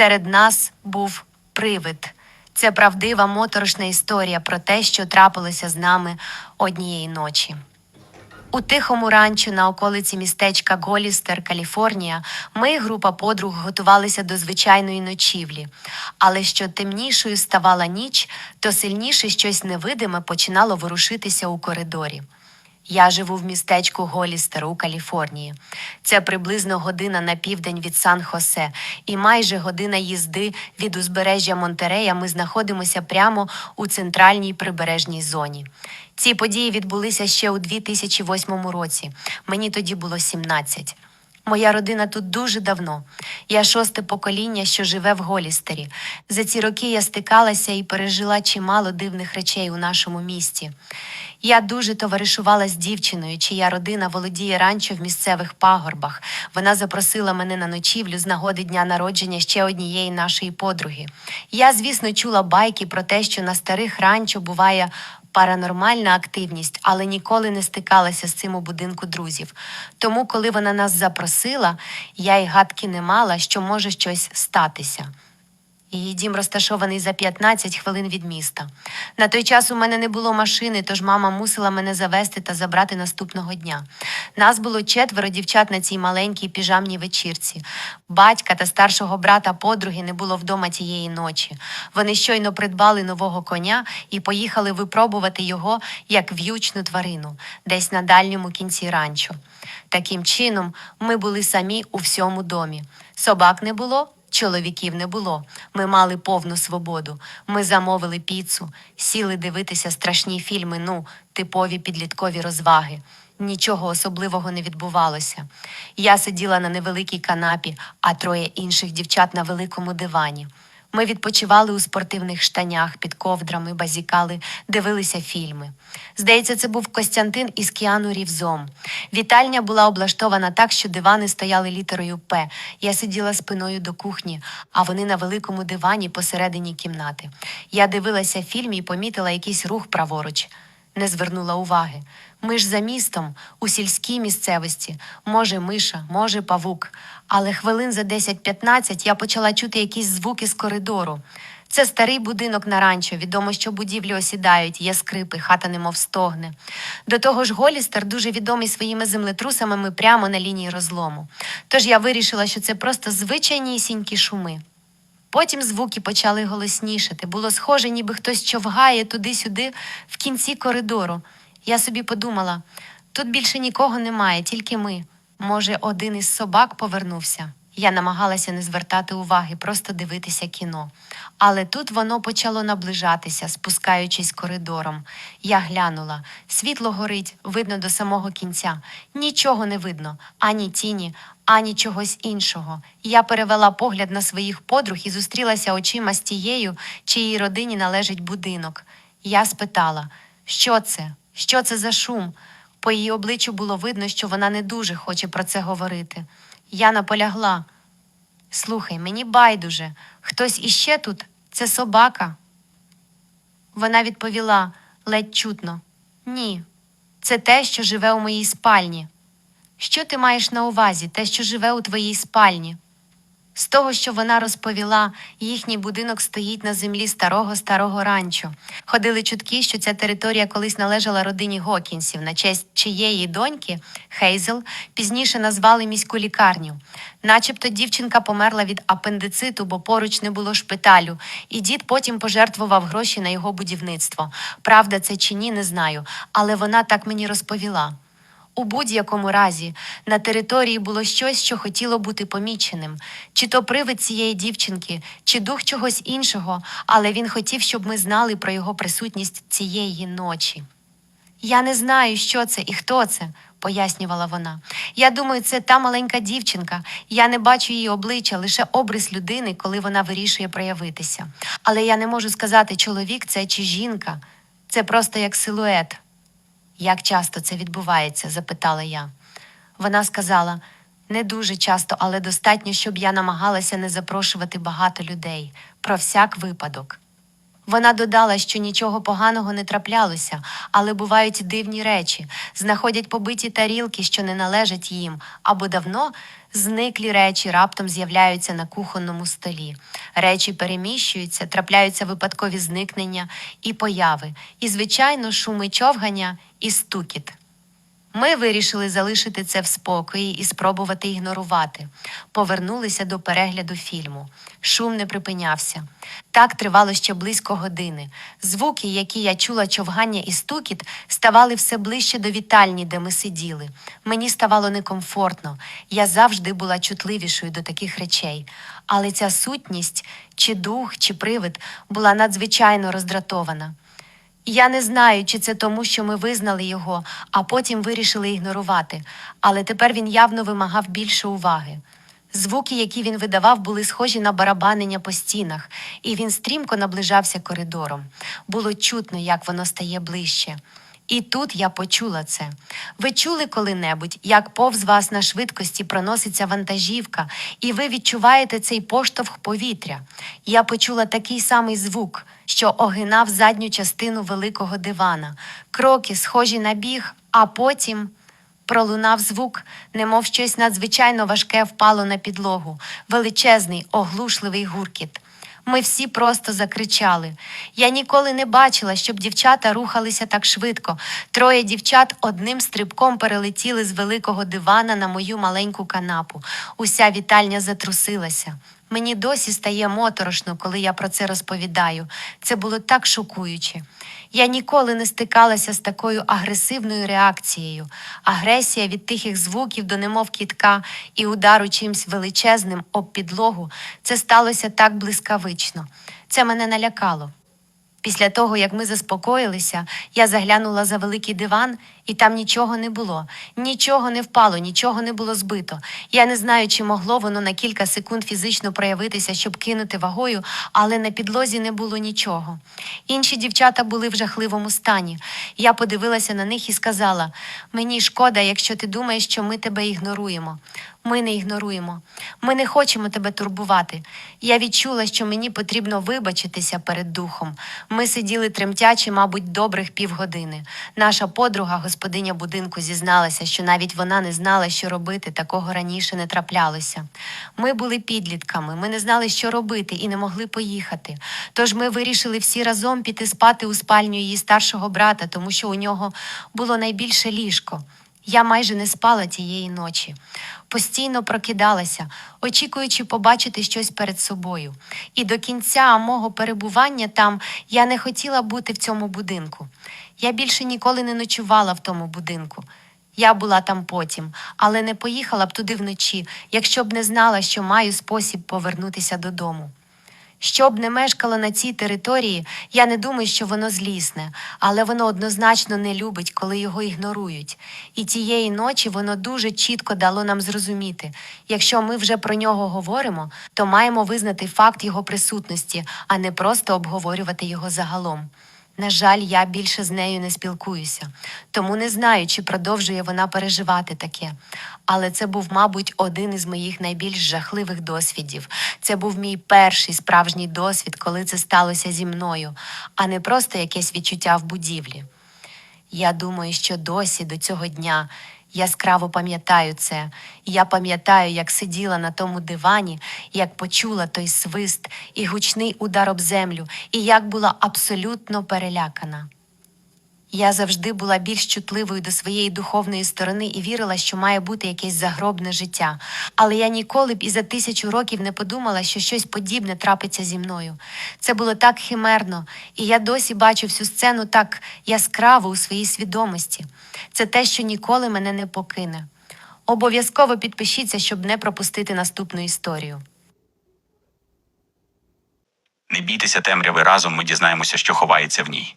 Серед нас був привид. Це правдива моторошна історія про те, що трапилося з нами однієї ночі. У тихому ранчо на околиці містечка Голістер, Каліфорнія, ми, група подруг, готувалися до звичайної ночівлі. Але що темнішою ставала ніч, то сильніше щось невидиме починало ворушитися у коридорі. Я живу в містечку Голістер у Каліфорнії. Це приблизно година на південь від Сан-Хосе, і майже година їзди від узбережжя Монтерея ми знаходимося прямо у центральній прибережній зоні. Ці події відбулися ще у 2008 році. Мені тоді було 17. Моя родина тут дуже давно. Я шосте покоління, що живе в Голістері. За ці роки я стикалася і пережила чимало дивних речей у нашому місті. Я дуже товаришувала з дівчиною, чия родина володіє ранчо в місцевих пагорбах. Вона запросила мене на ночівлю з нагоди дня народження ще однієї нашої подруги. Я, звісно, чула байки про те, що на старих ранчо буває паранормальна активність, але ніколи не стикалася з цим у будинку друзів. Тому, коли вона нас запросила, я й гадки не мала, що може щось статися. Її дім розташований за 15 хвилин від міста. На той час у мене не було машини, тож мама мусила мене завести та забрати наступного дня. Нас було четверо дівчат на цій маленькій піжамній вечірці. Батька та старшого брата подруги не було вдома тієї ночі. Вони щойно придбали нового коня і поїхали випробувати його як в'ючну тварину, десь на дальньому кінці ранчо. Таким чином, ми були самі у всьому домі. Собак не було, Чоловіків не було. Ми мали повну свободу. Ми замовили піцу, сіли дивитися страшні фільми, ну, типові підліткові розваги. Нічого особливого не відбувалося. Я сиділа на невеликій канапі, а троє інших дівчат на великому дивані. Ми відпочивали у спортивних штанях під ковдрами, базікали, дивилися фільми. Здається, це був Костянтин із Кіану Рівзом. Вітальня була облаштована так, що дивани стояли літерою П. Я сиділа спиною до кухні, а вони на великому дивані посередині кімнати. Я дивилася фільм і помітила якийсь рух праворуч. Не звернула уваги. Ми ж за містом, у сільській місцевості, може миша, може павук. Але хвилин за 10-15 я почала чути якісь звуки з коридору. Це старий будинок на ранчо. Відомо, що будівлі осідають, є скрипи, хата немов стогне. До того ж, Голістер дуже відомий своїми землетрусами прямо на лінії розлому. Тож я вирішила, що це просто звичайнісінькі шуми. Потім звуки почали голоснішати. Було схоже, ніби хтось човгає туди-сюди в кінці коридору. Я собі подумала: тут більше нікого немає, тільки ми. Може, один із собак повернувся. Я намагалася не звертати уваги, просто дивитися кіно. Але тут воно почало наближатися, спускаючись коридором. Я глянула. Світло горить, видно до самого кінця. Нічого не видно, ані тіні, ані чогось іншого. Я перевела погляд на своїх подруг і зустрілася очима з тією, чиїй родині належить будинок. Я спитала, що це? Що це за шум? По її обличчю було видно, що вона не дуже хоче про це говорити. Я наполягла. Слухай, мені байдуже, хтось іще тут це собака. Вона відповіла ледь чутно: Ні, це те, що живе у моїй спальні. Що ти маєш на увазі, те, що живе у твоїй спальні? З того, що вона розповіла, їхній будинок стоїть на землі старого старого ранчо. Ходили чутки, що ця територія колись належала родині Гокінсів, на честь чиєї доньки Хейзел пізніше назвали міську лікарню. Начебто дівчинка померла від апендициту, бо поруч не було шпиталю, і дід потім пожертвував гроші на його будівництво. Правда, це чи ні, не знаю, але вона так мені розповіла. У будь-якому разі на території було щось, що хотіло бути поміченим, чи то привид цієї дівчинки, чи дух чогось іншого, але він хотів, щоб ми знали про його присутність цієї ночі. Я не знаю, що це і хто це, пояснювала вона. Я думаю, це та маленька дівчинка. Я не бачу її обличчя, лише обрис людини, коли вона вирішує проявитися. Але я не можу сказати, чоловік це чи жінка. Це просто як силует. Як часто це відбувається? запитала я. Вона сказала не дуже часто, але достатньо, щоб я намагалася не запрошувати багато людей про всяк випадок. Вона додала, що нічого поганого не траплялося, але бувають дивні речі, знаходять побиті тарілки, що не належать їм, або давно зниклі речі раптом з'являються на кухонному столі. Речі переміщуються, трапляються випадкові зникнення і появи, і, звичайно, шуми човгання і стукіт. Ми вирішили залишити це в спокої і спробувати ігнорувати. Повернулися до перегляду фільму. Шум не припинявся. Так тривало ще близько години. Звуки, які я чула човгання і стукіт, ставали все ближче до вітальні, де ми сиділи. Мені ставало некомфортно. Я завжди була чутливішою до таких речей. Але ця сутність, чи дух, чи привид, була надзвичайно роздратована. Я не знаю, чи це тому, що ми визнали його, а потім вирішили ігнорувати, але тепер він явно вимагав більше уваги. Звуки, які він видавав, були схожі на барабанення по стінах, і він стрімко наближався коридором. Було чутно, як воно стає ближче. І тут я почула це. Ви чули коли-небудь, як повз вас на швидкості проноситься вантажівка, і ви відчуваєте цей поштовх повітря. Я почула такий самий звук, що огинав задню частину великого дивана, кроки, схожі на біг, а потім. Пролунав звук, немов щось надзвичайно важке впало на підлогу, величезний, оглушливий гуркіт. Ми всі просто закричали. Я ніколи не бачила, щоб дівчата рухалися так швидко. Троє дівчат одним стрибком перелетіли з великого дивана на мою маленьку канапу. Уся вітальня затрусилася. Мені досі стає моторошно, коли я про це розповідаю. Це було так шокуюче. Я ніколи не стикалася з такою агресивною реакцією. Агресія від тихих звуків до немов кітка і удару чимсь величезним об підлогу це сталося так блискавично. Це мене налякало. Після того, як ми заспокоїлися, я заглянула за великий диван, і там нічого не було. Нічого не впало, нічого не було збито. Я не знаю, чи могло воно на кілька секунд фізично проявитися, щоб кинути вагою, але на підлозі не було нічого. Інші дівчата були в жахливому стані. Я подивилася на них і сказала: мені шкода, якщо ти думаєш, що ми тебе ігноруємо. Ми не ігноруємо. Ми не хочемо тебе турбувати. Я відчула, що мені потрібно вибачитися перед духом. Ми сиділи тремтячи, мабуть, добрих півгодини. Наша подруга, господиня будинку, зізналася, що навіть вона не знала, що робити, такого раніше не траплялося. Ми були підлітками, ми не знали, що робити, і не могли поїхати. Тож ми вирішили всі разом піти спати у спальню її старшого брата, тому що у нього було найбільше ліжко. Я майже не спала тієї ночі. Постійно прокидалася, очікуючи побачити щось перед собою. І до кінця мого перебування там я не хотіла бути в цьому будинку. Я більше ніколи не ночувала в тому будинку. Я була там потім, але не поїхала б туди вночі, якщо б не знала, що маю спосіб повернутися додому. Що б не мешкало на цій території, я не думаю, що воно злісне, але воно однозначно не любить, коли його ігнорують. І тієї ночі воно дуже чітко дало нам зрозуміти, якщо ми вже про нього говоримо, то маємо визнати факт його присутності, а не просто обговорювати його загалом. На жаль, я більше з нею не спілкуюся, тому не знаю, чи продовжує вона переживати таке. Але це був, мабуть, один із моїх найбільш жахливих досвідів. Це був мій перший справжній досвід, коли це сталося зі мною, а не просто якесь відчуття в будівлі. Я думаю, що досі до цього дня яскраво пам'ятаю це. Я пам'ятаю, як сиділа на тому дивані, як почула той свист і гучний удар об землю, і як була абсолютно перелякана. Я завжди була більш чутливою до своєї духовної сторони і вірила, що має бути якесь загробне життя. Але я ніколи б і за тисячу років не подумала, що щось подібне трапиться зі мною. Це було так химерно, і я досі бачу всю сцену так яскраво у своїй свідомості. Це те, що ніколи мене не покине. Обов'язково підпишіться, щоб не пропустити наступну історію. Не бійтеся темряви разом, ми дізнаємося, що ховається в ній.